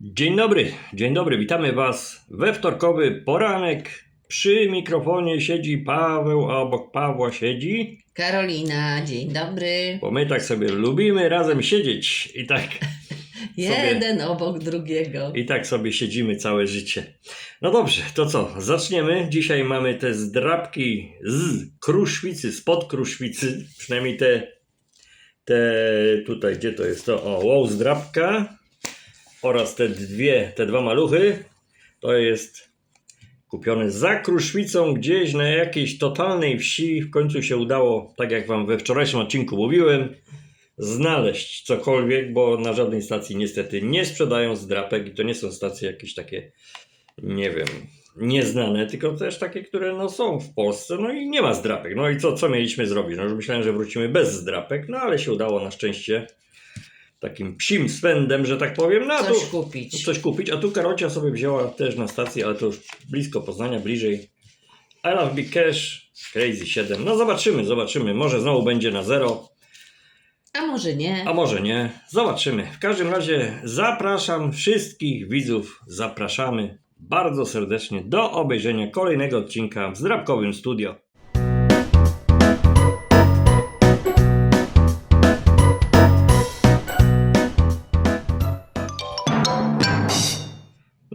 Dzień dobry, dzień dobry, witamy Was we wtorkowy poranek. Przy mikrofonie siedzi Paweł, a obok Pawła siedzi, Karolina, dzień dobry. bo my tak sobie lubimy razem siedzieć i tak, Jeden obok drugiego. i tak sobie siedzimy całe życie. No dobrze, to co, zaczniemy. Dzisiaj mamy te zdrabki z Kruszwicy, spod Kruszwicy, przynajmniej te, te tutaj, gdzie to jest to, o, wow, zdrabka oraz te dwie, te dwa maluchy, to jest kupione za Kruszwicą, gdzieś na jakiejś totalnej wsi. W końcu się udało, tak jak Wam we wczorajszym odcinku mówiłem, znaleźć cokolwiek, bo na żadnej stacji niestety nie sprzedają zdrapek i to nie są stacje jakieś takie, nie wiem, nieznane, tylko też takie, które no, są w Polsce, no i nie ma zdrapek. No i co, co mieliśmy zrobić? No, że myślałem, że wrócimy bez zdrapek, no ale się udało na szczęście takim psim swędem, że tak powiem. No, a tu, Coś kupić. coś kupić, a tu Karocia sobie wzięła też na stacji, ale to już blisko Poznania, bliżej. I love Big Cash, Crazy 7. No zobaczymy, zobaczymy. Może znowu będzie na zero, A może nie? a może nie. Zobaczymy. W każdym razie zapraszam wszystkich widzów, zapraszamy bardzo serdecznie do obejrzenia kolejnego odcinka w Zdrabkowym Studio.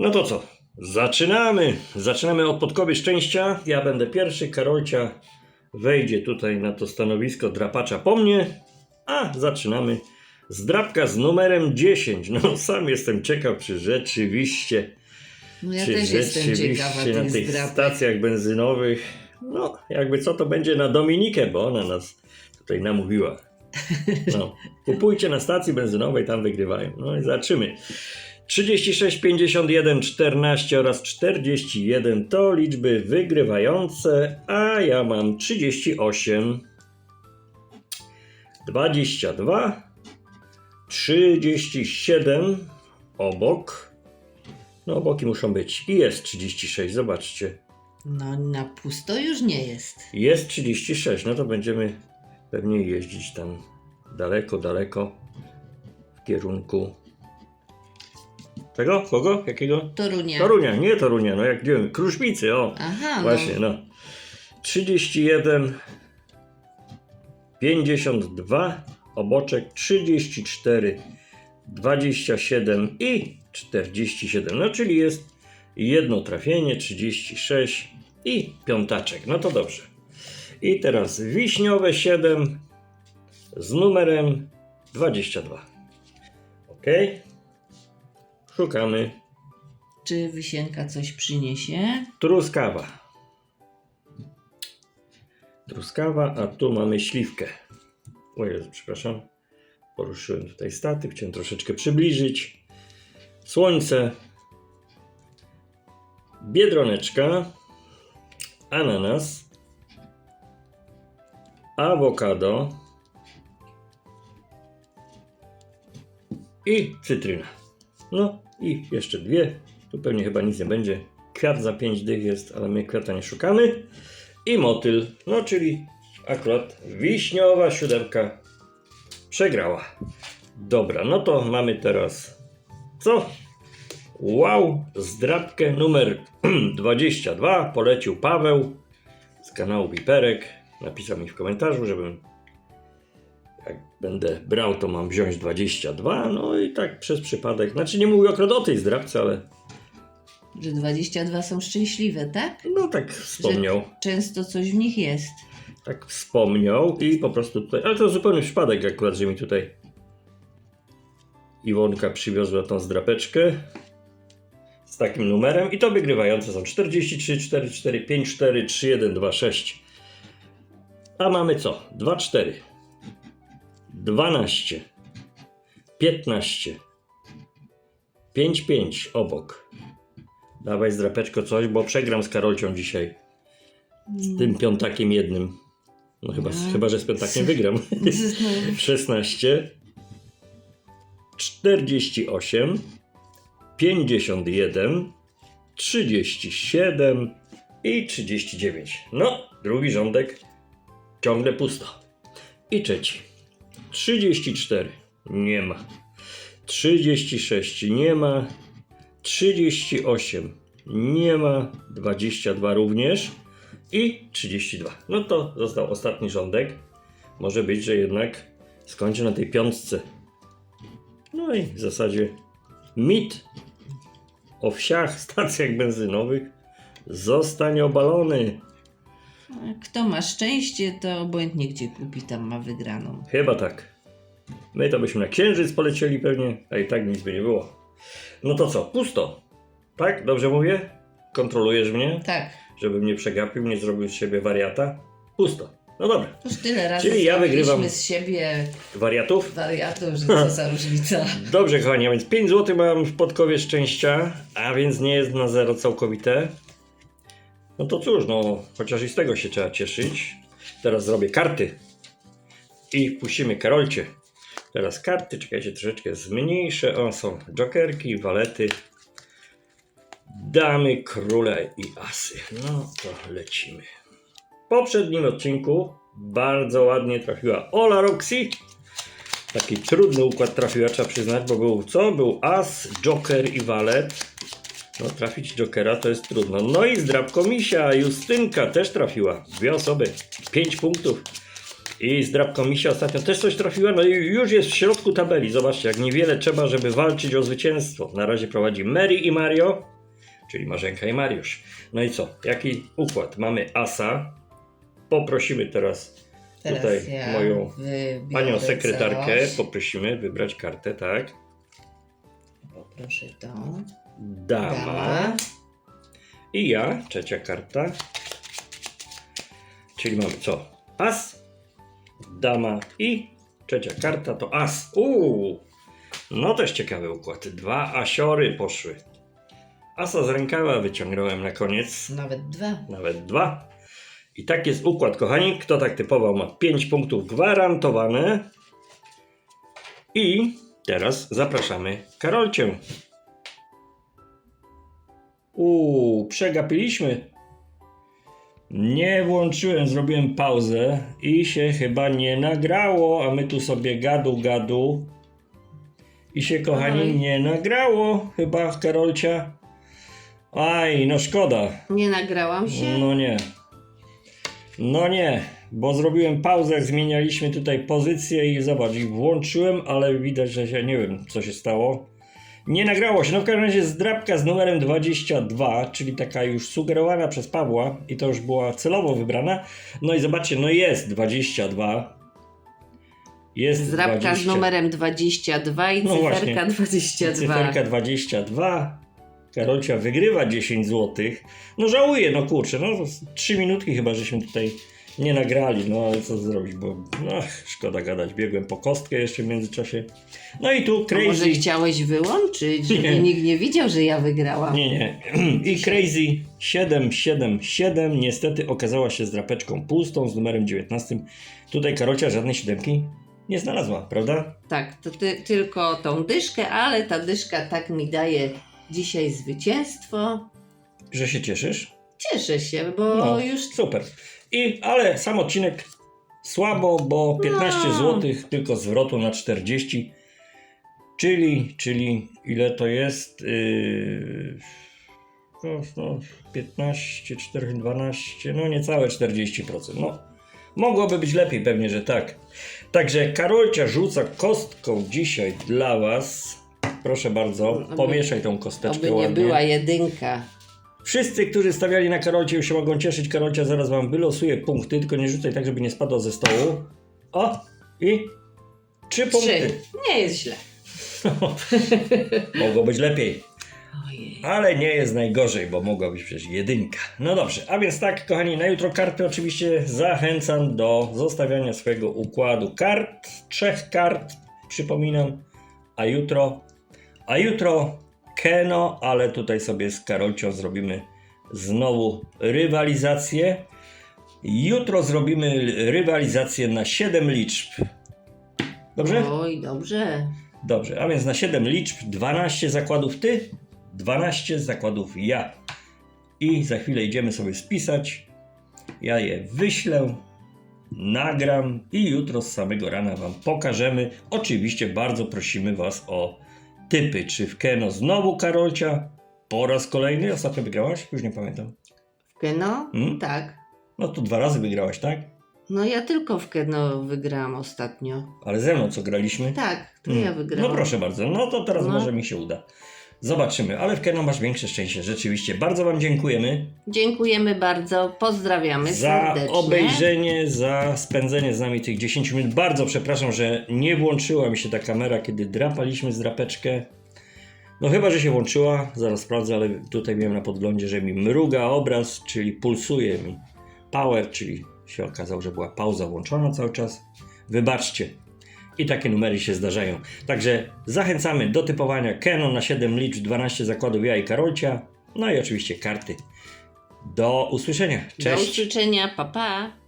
No to co? Zaczynamy! Zaczynamy od podkowy szczęścia. Ja będę pierwszy, Karolcia wejdzie tutaj na to stanowisko drapacza po mnie, a zaczynamy z drapka z numerem 10. No sam jestem ciekaw, czy rzeczywiście, No ja czy też jestem ciekawa na tych stacjach benzynowych, no jakby co to będzie na Dominikę, bo ona nas tutaj namówiła. No, kupujcie na stacji benzynowej, tam wygrywają. No i zobaczymy. 36, 51, 14 oraz 41 to liczby wygrywające, a ja mam 38, 22, 37 obok. No, boki muszą być. I jest 36, zobaczcie. No na pusto już nie jest. Jest 36, no to będziemy pewnie jeździć tam daleko, daleko w kierunku. Czego? Kogo? Jakiego? Torunia. Torunia, nie Torunia, no jak gdzie? Kruszwicy, o. Aha, Właśnie, no. no. 31, 52, oboczek 34, 27 i 47. No, czyli jest jedno trafienie, 36 i piątaczek. No to dobrze. I teraz wiśniowe 7 z numerem 22. Ok. Szukamy Czy Wisienka coś przyniesie? Truskawa. Truskawa, a tu mamy śliwkę. O Jezu, przepraszam. Poruszyłem tutaj statyw, chciałem troszeczkę przybliżyć. Słońce. Biedroneczka. Ananas. Awokado. I cytryna. No i jeszcze dwie. Tu pewnie chyba nic nie będzie. Kwiat za 5 dych jest, ale my kwiata nie szukamy. I motyl, no czyli akurat wiśniowa siódemka przegrała. Dobra, no to mamy teraz co? Wow, zdrabkę numer 22 polecił Paweł z kanału Biperek. Napisał mi w komentarzu, żebym jak będę brał, to mam wziąć 22. No i tak przez przypadek. Znaczy nie mówię akurat o tej zdrabce, ale Że 22 są szczęśliwe, tak? no tak wspomniał. Że często coś w nich jest. Tak wspomniał i po prostu tutaj. Ale to zupełny przypadek akurat, że mi tutaj Iwonka przywiozła tą zdrapeczkę z takim numerem i to wygrywające są 43, 4, 4, 5, 4, 3, 1, 2, 6. A mamy co? 2, 4, 12, 15, 5, 5 obok. Dawaj zdrapeczko coś, bo przegram z Karolcią dzisiaj. Z tym piątakiem jednym. No chyba, No. chyba że z piątakiem wygram. No, 16, 48, 51, 37 i 39. No, drugi rządek ciągle pusto. I trzeci. 34 nie ma. 36 nie ma. 38. Nie ma. 22 również. I 32. No to został ostatni rządek. Może być, że jednak skończy na tej piątce. No i w zasadzie mit o wsiach, stacjach benzynowych zostanie obalony. Kto ma szczęście, to obojętnie gdzie kupi, tam ma wygraną. Chyba tak. My to byśmy na księżyc polecieli pewnie, a i tak nic by nie było. No to co, pusto. Tak? Dobrze mówię? Kontrolujesz mnie, Tak, żebym nie przegapił, nie zrobił z siebie wariata? Pusto. No dobra. już tyle razy Czyli ja wygrywam. z siebie Wariatów? wariatów, że co za różnica. Dobrze, kochani, a więc 5 zł mam w podkowie szczęścia, a więc nie jest na zero całkowite. No to cóż, no, chociaż i z tego się trzeba cieszyć. Teraz zrobię karty i wpuścimy Karolcie. Teraz karty, czekajcie, troszeczkę zmniejszę. O, są jokerki, walety, damy, króle i asy. No to lecimy. W poprzednim odcinku bardzo ładnie trafiła Ola Roxy. Taki trudny układ trafiła, trzeba przyznać, bo był co? Był as, joker i walet. No trafić jokera to jest trudno. No i zdrabko misia, Justynka też trafiła. Dwie osoby, pięć punktów. I zdrabko misia ostatnio też coś trafiła. No i już jest w środku tabeli. Zobaczcie, jak niewiele trzeba, żeby walczyć o zwycięstwo. Na razie prowadzi Mary i Mario, czyli Marzenka i Mariusz. No i co? Jaki układ? Mamy asa. Poprosimy teraz Teraz Tutaj ja moją Panią sekretarkę coś. poprosimy wybrać kartę, tak? Poproszę tą. Dama. I ja, trzecia karta. Czyli mamy co? As, dama i trzecia karta to as. Uuu, no też ciekawy układ. Dwa asiory poszły. Asa z rękawa wyciągnąłem na koniec. Nawet dwa. Nawet dwa. I tak jest układ, kochani. Kto tak typował, ma 5 punktów gwarantowane. I teraz zapraszamy Karolcię. Uuu, przegapiliśmy. Nie włączyłem, zrobiłem pauzę i się chyba nie nagrało, a my tu sobie gadu gadu. I się kochani Oj. nie nagrało chyba Karolcia. Aj, no szkoda. Nie nagrałam się? No nie. No nie, bo zrobiłem pauzę, zmienialiśmy tutaj pozycję i zobacz, włączyłem, ale widać, że się nie wiem, co się stało. Nie nagrało się. No w każdym razie zdrabka z numerem 22, czyli taka już sugerowana przez Pawła i to już była celowo wybrana. No i zobaczcie, no jest 22. Jest Zrabka 20. z numerem 22 i No cyferka właśnie. 22. Cyferka 22. Karolcia wygrywa 10 zł. No żałuję, no kurczę, no 3 minutki chyba żeśmy tutaj nie nagrali, no ale co zrobić, bo ach, szkoda gadać. Biegłem po kostkę jeszcze w międzyczasie. No i tu A może Crazy. chciałeś wyłączyć, żeby Nie. nikt nie widział, że ja wygrałam? Nie, nie. I Crazy 777 niestety okazała się z drapeczką pustą z numerem 19. Tutaj Karolcia żadnej siódemki nie znalazła, prawda? Tak, to ty, tylko tą dyszkę, ale ta dyszka tak mi daje dzisiaj zwycięstwo. Że się cieszysz? Cieszę się, bo No, już Super. I, ale sam odcinek słabo, bo 15 No. zł tylko zwrotu na 40. Czyli, czyli ile to jest? Yy, no, no, 15, 4, 12, no niecałe 40%. No, mogłoby być lepiej, pewnie, że tak. Także Karolcia rzuca kostką dzisiaj dla Was. Proszę bardzo, Oby- pomieszaj tą kosteczkę oby nie ładnie. była jedynka. Wszyscy, którzy stawiali na Karolcie, już się mogą cieszyć. Karolcia zaraz wam wylosuje punkty, tylko nie rzucaj tak, żeby nie spadła ze stołu. O! I trzy punkty. Trzy. Nie jest źle. Mogło być lepiej, Ojej. ale nie jest najgorzej, bo mogła być przecież jedynka. No dobrze, a więc tak, kochani, na jutro karty oczywiście zachęcam do zostawiania swojego układu kart, trzech kart, przypominam, a jutro, a jutro Keno, ale tutaj sobie z Karolcią zrobimy znowu rywalizację. Jutro zrobimy rywalizację na 7 liczb. Dobrze? Oj, dobrze. Dobrze, a więc na 7 liczb 12 zakładów ty, 12 zakładów ja. I za chwilę idziemy sobie spisać. Ja je wyślę, nagram i jutro z samego rana Wam pokażemy. Oczywiście bardzo prosimy Was o typy. Czy w Keno znowu Karolcia, po raz kolejny. Ostatnio wygrałaś? Już nie pamiętam. W Keno? Hmm? Tak. No to dwa razy wygrałaś, tak? No ja tylko w Keno wygrałam ostatnio. Ale ze mną co graliśmy? Tak, to Mm. ja wygrałam. No proszę bardzo, no to teraz No. może mi się uda. Zobaczymy, ale w Keno masz większe szczęście, rzeczywiście. Bardzo Wam dziękujemy Dziękujemy bardzo, pozdrawiamy za serdecznie. obejrzenie, za spędzenie z nami tych 10 minut. Bardzo przepraszam, że nie włączyła mi się ta kamera, kiedy drapaliśmy z drapeczkę. No chyba, że się włączyła, zaraz sprawdzę, ale tutaj miałem na podglądzie, że mi mruga obraz, czyli pulsuje mi power, czyli się okazało, że była pauza włączona cały czas. Wybaczcie. I takie numery się zdarzają. Także zachęcamy do typowania Canon na 7 liczb, 12 zakładów ja i Karolcia. No i oczywiście karty. Do usłyszenia. Do Cześć. usłyszenia, pa pa.